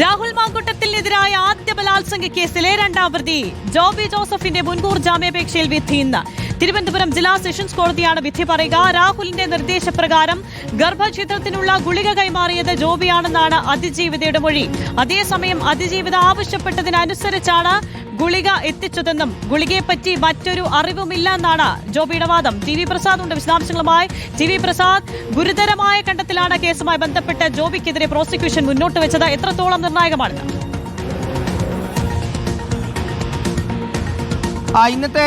രാഹുൽ മാങ്കുട്ടത്തിനെതിരായ ആദ്യ ബലാത്സംഗ കേസിലെ രണ്ടാം പ്രതി ജോബി ജോസഫിന്റെ മുൻകൂർ ജാമ്യാപേക്ഷയിൽ വിധി ഇന്ന്. തിരുവനന്തപുരം ജില്ലാ സെഷൻസ് കോടതിയാണ് വിധി പറയുക. രാഹുലിന്റെ നിർദ്ദേശപ്രകാരം ഗർഭഛിദ്രത്തിനുള്ള ഗുളിക കൈമാറിയത് ജോബിയാണെന്നാണ് അതിജീവിതയുടെ മൊഴി. അതേസമയം അതിജീവിത ആവശ്യപ്പെട്ടതിനനുസരിച്ചാണ് ഗുളിക എത്തിച്ചതെന്നും ഗുളികയെപ്പറ്റി മറ്റൊരു അറിവുമില്ല എന്നാണ് ജോബിയുടെ വാദം. ടി വി പ്രസാദ് ഉണ്ട്. വിശദാംശങ്ങളുമായി ടി വി പ്രസാദ് ഗുരുതരമായ കണ്ടെത്തലാണ് കേസുമായി ബന്ധപ്പെട്ട് ജോബിക്കെതിരെ പ്രോസിക്യൂഷൻ മുന്നോട്ട് വെച്ചത്. എത്രത്തോളം നിർണായകമാണ് ഇന്നത്തെ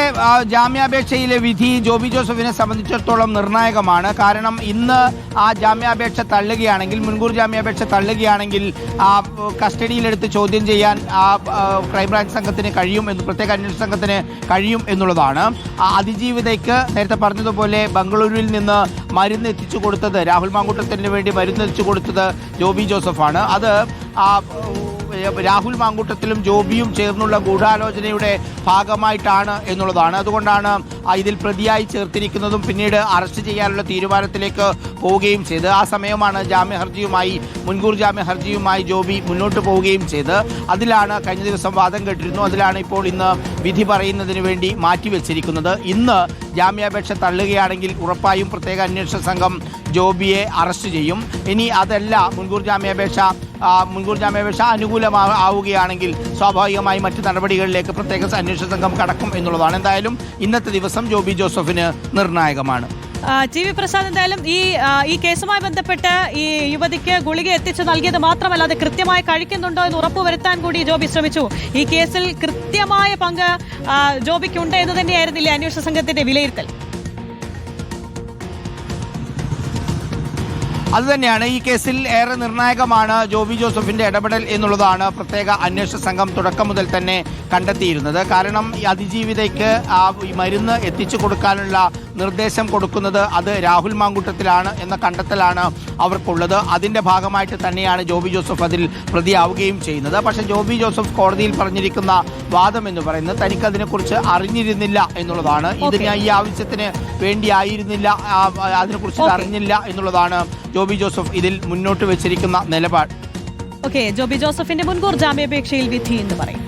ജാമ്യാപേക്ഷയിലെ വിധി ജോബി ജോസഫിനെ സംബന്ധിച്ചിടത്തോളം നിർണായകമാണ്. കാരണം ഇന്ന് ആ ജാമ്യാപേക്ഷ തള്ളുകയാണെങ്കിൽ മുൻകൂർ ജാമ്യാപേക്ഷ തള്ളുകയാണെങ്കിൽ ആ കസ്റ്റഡിയിലെടുത്ത് ചോദ്യം ചെയ്യാൻ ആ ക്രൈംബ്രാഞ്ച് സംഘത്തിന് കഴിയും എന്ന് പ്രത്യേക അന്വേഷണ സംഘത്തിന് കഴിയും എന്നുള്ളതാണ്. അതിജീവിതയ്ക്ക് നേരത്തെ പറഞ്ഞതുപോലെ ബംഗളൂരുവിൽ നിന്ന് മരുന്ന് എത്തിച്ചു കൊടുത്തത് രാഹുൽ മാങ്കൂട്ടത്തിന് വേണ്ടി മരുന്ന് എത്തിച്ചു കൊടുത്തത് ജോബി ജോസഫാണ്. അത് ആ രാഹുൽ മാങ്കൂട്ടത്തിലും ജോബിയും ചേർന്നുള്ള ഗൂഢാലോചനയുടെ ഭാഗമായിട്ടാണ് എന്നുള്ളതാണ്. അതുകൊണ്ടാണ് ഇതിൽ പ്രതിയായി ചേർത്തിരിക്കുന്നതും പിന്നീട് അറസ്റ്റ് ചെയ്യാനുള്ള തീരുമാനത്തിലേക്ക് പോവുകയും ചെയ്ത് ആ സമയമാണ് ജാമ്യ ഹർജിയുമായി മുൻകൂർ ജാമ്യ ഹർജിയുമായി ജോബി മുന്നോട്ട് പോവുകയും ചെയ്ത് അതിലാണ് കഴിഞ്ഞ ദിവസം വാദം കേട്ടിരുന്നു. അതിലാണ് ഇപ്പോൾ ഇന്ന് വിധി പറയുന്നതിന് വേണ്ടി മാറ്റിവെച്ചിരിക്കുന്നത്. ഇന്ന് ജാമ്യാപേക്ഷ തള്ളുകയാണെങ്കിൽ ഉറപ്പായും പ്രത്യേക അന്വേഷണ സംഘം ജോബിയെ അറസ്റ്റ് ചെയ്യും. ഇനി അതല്ല മുൻകൂർ ജാമ്യാപേക്ഷ മുൻകൂർ ജാമ്യാപേക്ഷ അനുകൂലമാവുകയാണെങ്കിൽ സ്വാഭാവികമായി മറ്റു നടപടികളിലേക്ക് പ്രത്യേക അന്വേഷണ സംഘം കടക്കും എന്നുള്ളതാണ്. എന്തായാലും ഇന്നത്തെ ദിവസം ജോബി ജോസഫിന് നിർണായകമാണ്. ടി വി പ്രസാദ് എന്തായാലും ഈ ഈ കേസുമായി ബന്ധപ്പെട്ട് ഈ യുവതിക്ക് ഗുളിക എത്തിച്ചു നൽകിയത് മാത്രമല്ല അത് കൃത്യമായി കഴിക്കുന്നുണ്ടോ എന്ന് ഉറപ്പുവരുത്താൻ കൂടി ജോബി ശ്രമിച്ചു. ഈ കേസിൽ കൃത്യമായ പങ്ക് ജോബിക്കുണ്ട് എന്ന് തന്നെയായിരുന്നില്ലേ അന്വേഷണ സംഘത്തിന്റെ വിലയിരുത്തൽ? അതുതന്നെയാണ് ഈ കേസിൽ ഏറെ നിർണായകമാണ് ജോബി ജോസഫിന്റെ ഇടപെടൽ എന്നുള്ളതാണ് പ്രത്യേക അന്വേഷണ സംഘം തുടക്കം മുതൽ തന്നെ കണ്ടെത്തിയിരുന്നത്. കാരണം ഈ അതിജീവിതയ്ക്ക് ആ മരുന്ന് എത്തിച്ചു കൊടുക്കാനുള്ള നിർദ്ദേശം കൊടുക്കുന്നത് അത് രാഹുൽ മാങ്കൂട്ടത്തിലാണ് എന്ന കണ്ടെത്തലാണ് അവർക്കുള്ളത്. അതിന്റെ ഭാഗമായിട്ട് തന്നെയാണ് ജോബി ജോസഫ് അതിൽ പ്രതിയാവുകയും ചെയ്യുന്നത്. പക്ഷേ ജോബി ജോസഫ് കോടതിയിൽ പറഞ്ഞിരിക്കുന്ന വാദം എന്ന് പറയുന്നത് തനിക്ക് അതിനെക്കുറിച്ച് അറിഞ്ഞിരുന്നില്ല എന്നുള്ളതാണ്. ഇതിന് ഈ ആവശ്യത്തിന് വേണ്ടിയായിരുന്നില്ല അതിനെക്കുറിച്ച് അറിഞ്ഞില്ല എന്നുള്ളതാണ് ജോബി ജോസഫ് ഇതിൽ മുന്നോട്ട് വെച്ചിരിക്കുന്ന നിലപാട്. ഓക്കെ ജോബി ജോസഫിന്റെ മുൻകൂർ ജാമ്യാപേക്ഷയിൽ വിധി എന്ന് പറയും.